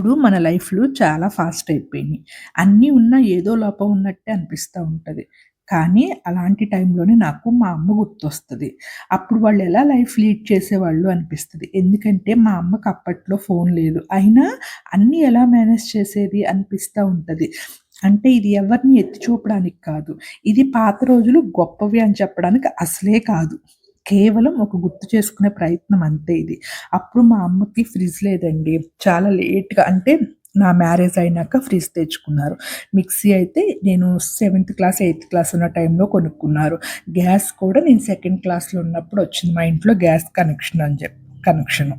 ఇప్పుడు మన లైఫ్‌లు చాలా ఫాస్ట్ అయిపోయినాయి. అన్నీ ఉన్నా ఏదో లోపం ఉన్నట్టే అనిపిస్తూ ఉంటుంది కానీ అలాంటి టైంలోనే నాకు మా అమ్మ గుర్తొస్తుంది అప్పుడు వాళ్ళు ఎలా లైఫ్ లీడ్ చేసేవాళ్ళు అనిపిస్తుంది ఎందుకంటే మా అమ్మకు అప్పట్లో ఫోన్ లేదు. అయినా అన్నీ ఎలా మేనేజ్ చేసేది అనిపిస్తూ ఉంటుంది అంటే ఇది ఎవరిని ఎత్తి చూపడానికి కాదు. ఇది పాత రోజులు గొప్పవి అని చెప్పడానికి అసలే కాదు. కేవలం ఒక గుర్తు చేసుకునే ప్రయత్నం అంతే ఇది. అప్పుడు మా అమ్మకి ఫ్రిడ్జ్ లేదండి. చాలా లేట్‌గా అంటే నా మ్యారేజ్ అయినాక ఫ్రిడ్జ్ తెచ్చుకున్నారు. మిక్సీ అయితే నేను సెవెంత్ క్లాస్, ఎయిత్ క్లాస్ ఉన్న టైంలో కొనుక్కున్నారు. గ్యాస్ కూడా నేను సెకండ్ క్లాస్‌లో ఉన్నప్పుడు వచ్చింది. మా ఇంట్లో గ్యాస్ కనెక్షన్ అని చెప్పి కనెక్షను.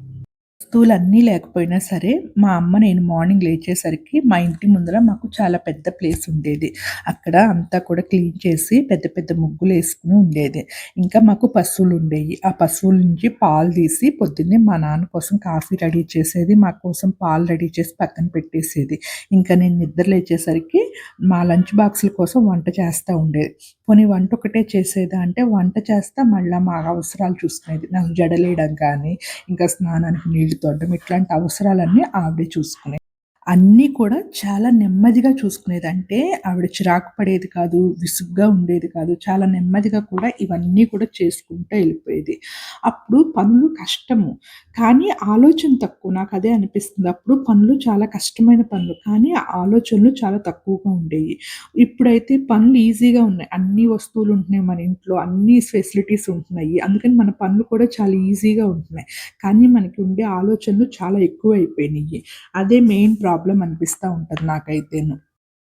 వస్తువులన్నీ లేకపోయినా సరే, మా అమ్మ నేను మార్నింగ్ లేచేసరికి మా ఇంటి ముందర మాకు చాలా పెద్ద ప్లేస్ ఉండేది. అక్కడ అంతా కూడా క్లీన్ చేసి పెద్ద పెద్ద ముగ్గులు వేసుకుని ఉండేది. ఇంకా మాకు పశువులు ఉండేవి. ఆ పశువుల నుంచి పాలు తీసి పొద్దున్నే మా నాన్న కోసం కాఫీ రెడీ చేసేది. మా కోసం పాలు రెడీ చేసి పక్కన పెట్టేసేది. ఇంకా నేను నిద్ర లేచేసరికి మా లంచ్ బాక్సుల కోసం వంట చేస్తూ ఉండేది. పోనీ వంట ఒకటే చేసేదా అంటే వంట చేస్తా మళ్ళీ మా అవసరాలు చూసుకునేది. నాకు జడలేయడం కానీ, ఇంకా స్నానానికి నీళ్ళు తోడడం ఇట్లాంటి అవసరాలన్నీ ఆవిడే చూసుకునే అన్నీ కూడా చాలా నెమ్మదిగా చూసుకునేది. అంటే ఆవిడ చిరాకు పడేది కాదు, విసుగ్గా ఉండేది కాదు. చాలా నెమ్మదిగా కూడా ఇవన్నీ కూడా చేసుకుంటూ వెళ్ళిపోయేది. అప్పుడు పనులు కష్టము. కానీ ఆలోచన తక్కువ. నాకు అదే అనిపిస్తుంది. అప్పుడు పనులు చాలా కష్టమైన పనులు. కానీ ఆలోచనలు చాలా తక్కువగా ఉండేవి. ఇప్పుడైతే పనులు ఈజీగా ఉన్నాయి. అన్ని వస్తువులు ఉంటున్నాయి మన ఇంట్లో. అన్ని ఫెసిలిటీస్ ఉంటున్నాయి. అందుకని మన పనులు కూడా చాలా ఈజీగా ఉంటున్నాయి. కానీ మనకి ఉండే ఆలోచనలు చాలా ఎక్కువ అయిపోయినాయి అదే మెయిన్ ప్రాబ్లం అనిపిస్తూ ఉంటుంది నాకైతేను.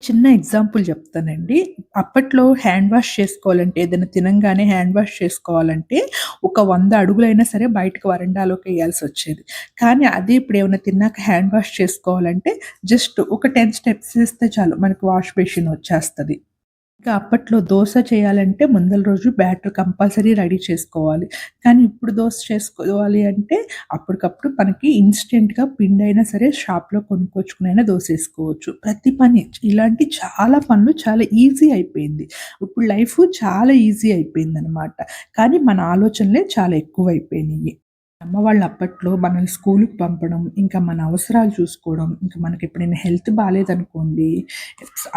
చిన్న ఎగ్జాంపుల్ చెప్తానండి. అప్పట్లో హ్యాండ్ వాష్ చేసుకోవాలంటే ఏదైనా తినంగానే హ్యాండ్ వాష్ చేసుకోవాలంటే ఒక వంద అడుగులైనా సరే బయటకి వరండాలోకి ఎయాల్సొచ్చేది. కానీ అదే ఇప్పుడు ఏమైనా తిన్నాక హ్యాండ్ వాష్ చేసుకోవాలంటే జస్ట్ ఒక 10 స్టెప్స్ వేస్తే చాలు మనకి వాష్ బేసిన్ వచ్చేస్తుంది ఇంకా అప్పట్లో దోశ చేయాలంటే ముందల రోజు బ్యాటర్ కంపల్సరీ రెడీ చేసుకోవాలి. కానీ ఇప్పుడు దోశ చేసుకోవాలి అంటే అప్పటికప్పుడు మనకి ఇన్‌స్టెంట్‌గా పిండైనా సరే షాప్‌లో కొనుక్కొచ్చుకునైనా దోశ వేసుకోవచ్చు ప్రతి పని ఇలాంటి చాలా పనులు చాలా ఈజీ అయిపోయింది. ఇప్పుడు లైఫ్ చాలా ఈజీ అయిపోయిందనమాట. కానీ మన ఆలోచనలే చాలా ఎక్కువ అయిపోయినాయి అమ్మ వాళ్ళు అప్పట్లో మనల్ని స్కూల్కి పంపడం, ఇంకా మన అవసరాలు చూసుకోవడం, ఇంకా మనకి ఎప్పుడైనా హెల్త్ బాగాలేదనుకోండి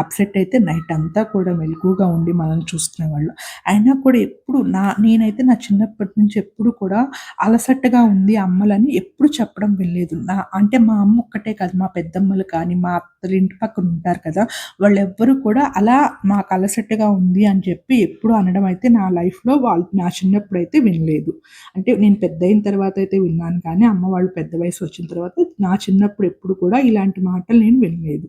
అప్సెట్ అయితే నైట్ అంతా కూడా మెలకువగా ఉండి మనల్ని చూసుకునేవాళ్ళు. అయినా కూడా ఎప్పుడు నా నేనైతే నా చిన్నప్పటి నుంచి ఎప్పుడు కూడా అలసటగా ఉంది అమ్మలని ఎప్పుడు చెప్పడం వినలేదు. నా అంటే మా అమ్మ ఒక్కటే కాదు, మా పెద్దమ్మలు కానీ, మా అత్తలు ఇంటి పక్కన ఉంటారు కదా! వాళ్ళు ఎవ్వరు కూడా అలా మాకు అలసటగా ఉంది అని చెప్పి ఎప్పుడు అనడం అయితే నా లైఫ్‌లో వాళ్ళు నా చిన్నప్పుడు అయితే వినలేదు. అంటే నేను పెద్దయిన తర్వాత అయితే విన్నాను కానీ, అమ్మ వాళ్ళు పెద్ద వయసు వచ్చిన తర్వాత నా చిన్నప్పుడు ఎప్పుడు కూడా ఇలాంటి మాటలు నేను వినలేదు.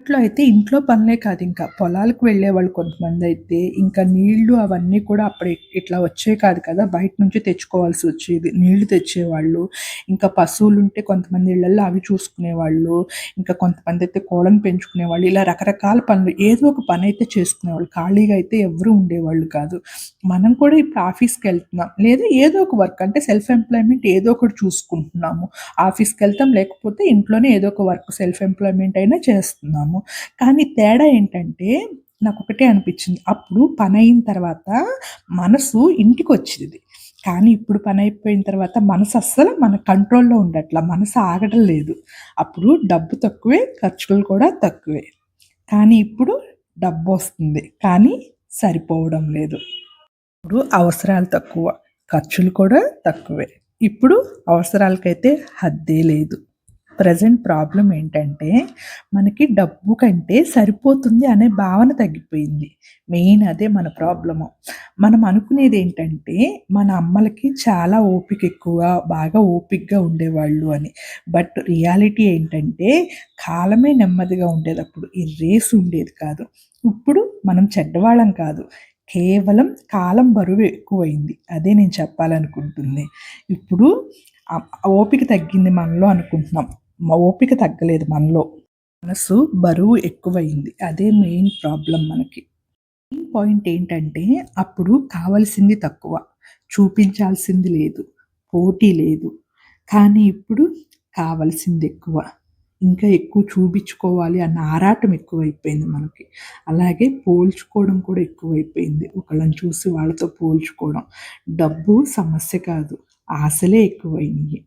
అప్పట్లో అయితే ఇంట్లో పనులే కాదు ఇంకా పొలాలకు వెళ్ళేవాళ్ళు కొంతమందయితే, ఇంకా నీళ్ళు అవన్నీ కూడా అప్పుడు ఇట్లా వచ్చే కాదు కదా! బయట నుంచి తెచ్చుకోవాల్సి వచ్చేది. నీళ్ళు తెచ్చేవాళ్ళు. ఇంకా పశువులు ఉంటే కొంతమంది ఇళ్ళల్లో అవి చూసుకునేవాళ్ళు. ఇంకా కొంతమంది అయితే కోళ్ళను పెంచుకునేవాళ్ళు. ఇలా రకరకాల పనులు ఏదో ఒక పని అయితే చేసుకునేవాళ్ళు. ఖాళీగా అయితే ఎవరు ఉండేవాళ్ళు కాదు. మనం కూడా ఇప్పుడు ఆఫీస్‌కెళ్తున్నాం. లేదా ఏదో ఒక వర్క్ అంటే సెల్ఫ్ ఎంప్లాయ్‌మెంట్ ఏదో ఒకటి చూసుకుంటున్నాము. ఆఫీస్‌కెళ్తాం లేకపోతే ఇంట్లోనే ఏదో ఒక వర్క్ సెల్ఫ్ ఎంప్లాయ్‌మెంట్ అయినా చేస్తున్నాము. కానీ తేడా ఏంటంటే నాకు ఒకటే అనిపించింది. అప్పుడు పని అయిన తర్వాత మనసు ఇంటికొచ్చేది. కానీ ఇప్పుడు పనయిపోయిన తర్వాత మనసు అస్సలు మన కంట్రోల్‌లో ఉండట్ల. మనసు ఆగడం లేదు. అప్పుడు డబ్బు తక్కువే, ఖర్చులు కూడా తక్కువే. కానీ ఇప్పుడు డబ్బు వస్తుంది కానీ సరిపోవడం లేదు. ఇప్పుడు అవసరాలు తక్కువ, ఖర్చులు కూడా తక్కువే. ఇప్పుడు అవసరాలకైతే హద్దే లేదు. ప్రెజెంట్ ప్రాబ్లం ఏంటంటే మనకి డబ్బు కంటే సరిపోతుంది అనే భావన తగ్గిపోయింది. మెయిన్ అదే మన ప్రాబ్లము. మనం అనుకునేది ఏంటంటే మన అమ్మలకి చాలా ఓపిక ఎక్కువ, బాగా ఓపికగా ఉండేవాళ్ళు అని. బట్ రియాలిటీ ఏంటంటే కాలమే నెమ్మదిగా ఉండేదప్పుడు. ఈ రేస్ ఉండేది కాదు. ఇప్పుడు మనం చెడ్డవాళ్ళం కాదు. కేవలం కాలం బరువు ఎక్కువైంది. అదే నేను చెప్పాలనుకుంటుంది. ఇప్పుడు ఓపిక తగ్గింది మనలో అనుకుంటున్నాం. ఓపిక తగ్గలేదు మనలో. మనసు బరువు ఎక్కువైంది అదే మెయిన్ ప్రాబ్లం మనకి. మెయిన్ పాయింట్ ఏంటంటే అప్పుడు కావాల్సింది తక్కువ. చూపించాల్సింది లేదు. పోటీ లేదు. కానీ ఇప్పుడు కావాల్సింది ఎక్కువ. ఇంకా ఎక్కువ చూపించుకోవాలి అన్న ఆరాటం ఎక్కువైపోయింది మనకి. అలాగే పోల్చుకోవడం కూడా ఎక్కువైపోయింది. ఒకళ్ళని చూసి వాళ్ళతో పోల్చుకోవడం. డబ్బు సమస్య కాదు. ఆశలే ఎక్కువైనియి.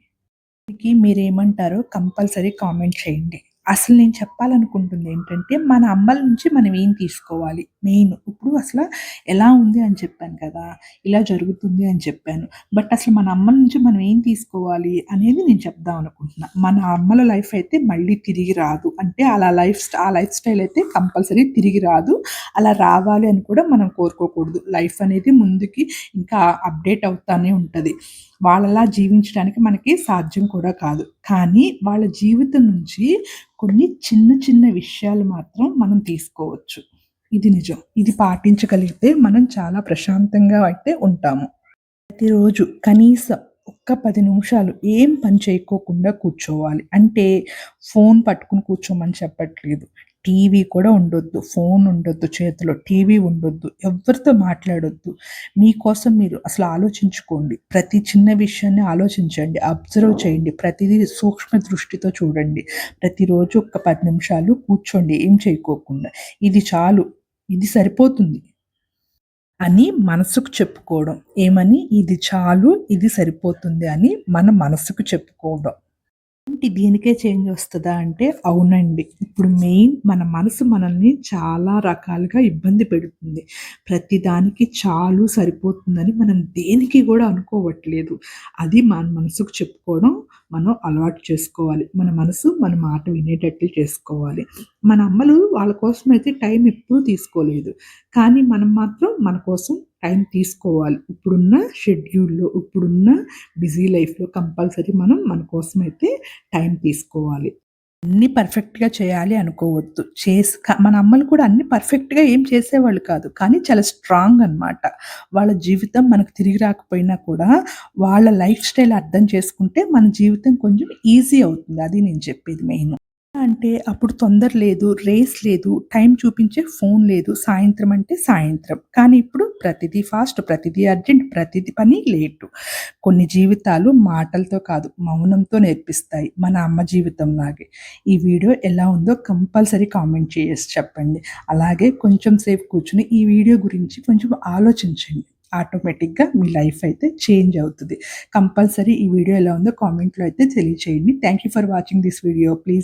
దీనికి మీరేమంటారో కంపల్సరీ కామెంట్ చేయండి. అసలు నేను చెప్పాలనుకుంటుంది ఏంటంటే, మన అమ్మల నుంచి మనం ఏం తీసుకోవాలి మెయిన్. ఇప్పుడు అసలు ఎలా ఉంది అని చెప్పాను కదా! ఇలా జరుగుతుంది అని చెప్పాను. బట్ అసలు మన అమ్మల నుంచి మనం ఏం తీసుకోవాలి అనేది నేను చెప్దాం అనుకుంటున్నా. మన అమ్మల లైఫ్ అయితే మళ్ళీ తిరిగి రాదు. అంటే అలా లైఫ్ ఆ లైఫ్ స్టైల్ అయితే కంపల్సరీ తిరిగి రాదు. అలా రావాలి అని కూడా మనం కోరుకోకూడదు. లైఫ్ అనేది ముందుకి ఇంకా అప్‌డేట్ అవుతానే ఉంటుంది వాళ్ళలా జీవించడానికి మనకి సాధ్యం కూడా కాదు. కానీ వాళ్ళ జీవితం నుంచి కొన్ని చిన్న చిన్న విషయాలు మాత్రం మనం తీసుకోవచ్చు. ఇది నిజం. ఇది పాటించగలిగితే మనం చాలా ప్రశాంతంగా అయితే ఉంటాము. ప్రతిరోజు కనీసం ఒక్క పది నిమిషాలు ఏం పని చేయకోకుండా కూర్చోవాలి. అంటే ఫోన్ పట్టుకొని కూర్చోమని చెప్పట్లేదు. టీవీ కూడా ఉండొద్దు. ఫోన్ ఉండొద్దు చేతిలో. టీవీ ఉండొద్దు. ఎవరితో మాట్లాడొద్దు. మీకోసం మీరు అసలు ఆలోచించుకోండి. ప్రతి చిన్న విషయాన్ని ఆలోచించండి. అబ్జర్వ్ చేయండి. ప్రతిదీ సూక్ష్మ దృష్టితో చూడండి. ప్రతిరోజు ఒక పది నిమిషాలు కూర్చోండి ఏం చేయకోకుండా. ఇది చాలు. ఇది సరిపోతుంది. అని మనసుకు చెప్పుకోవడం. ఏమని? ఇది చాలు. ఇది సరిపోతుంది అని మన మనసుకు చెప్పుకోవడం. దీనికే చేంజ్ వస్తుందా అంటే అవునండి. ఇప్పుడు మెయిన్ మన మనసు మనల్ని చాలా రకాలుగా ఇబ్బంది పెడుతుంది. ప్రతిదానికి చాలు సరిపోతుందని మనం దేనికి కూడా అనుకోవట్లేదు. అది మన మనసుకు చెప్పుకోవడం మనం అలవాటు చేసుకోవాలి. మన మనసు మన మాట వినేటట్లు చేసుకోవాలి. మన అమ్మలు వాళ్ళ కోసమైతే టైం ఎప్పుడూ తీసుకోలేదు. కానీ మనం మాత్రం మన కోసం టైం తీసుకోవాలి. ఇప్పుడున్న షెడ్యూల్‌లో, ఇప్పుడున్న బిజీ లైఫ్‌లో కంపల్సరీ మనం మన అయితే టైం తీసుకోవాలి. అన్నీ పర్ఫెక్ట్‌గా చేయాలి అనుకోవద్దు. చేసి మన అమ్మలు కూడా అన్నీ పర్ఫెక్ట్‌గా ఏం చేసేవాళ్ళు కాదు. కానీ చాలా స్ట్రాంగ్ అనమాట. వాళ్ళ జీవితం మనకు తిరిగి రాకపోయినా కూడా వాళ్ళ లైఫ్ స్టైల్ అర్థం చేసుకుంటే మన జీవితం కొంచెం ఈజీ అవుతుంది. అది నేను చెప్పేది మెయిన్ అంటే అప్పుడు తొందర లేదు. రేస్ లేదు. టైం చూపించే ఫోన్ లేదు. సాయంత్రం అంటే సాయంత్రం. కానీ ఇప్పుడు ప్రతిదీ ఫాస్ట్, ప్రతిదీ అర్జెంట్, ప్రతిదీ పని లేటు. కొన్ని జీవితాలు మాటలతో కాదు మౌనంతో నేర్పిస్తాయి. మన అమ్మ జీవితం లాగే ఈ వీడియో ఎలా ఉందో కంపల్సరీ కామెంట్ చేసి చెప్పండి. అలాగే కొంచెం సేపు కూర్చుని ఈ వీడియో గురించి కొంచెం ఆలోచించండి. ఆటోమేటిక్‌గా మీ లైఫ్ అయితే చేంజ్ అవుతుంది కంపల్సరీ ఈ వీడియో ఎలా ఉందో కామెంట్‌లో అయితే తెలియచేయండి. Thank you for watching this video. Please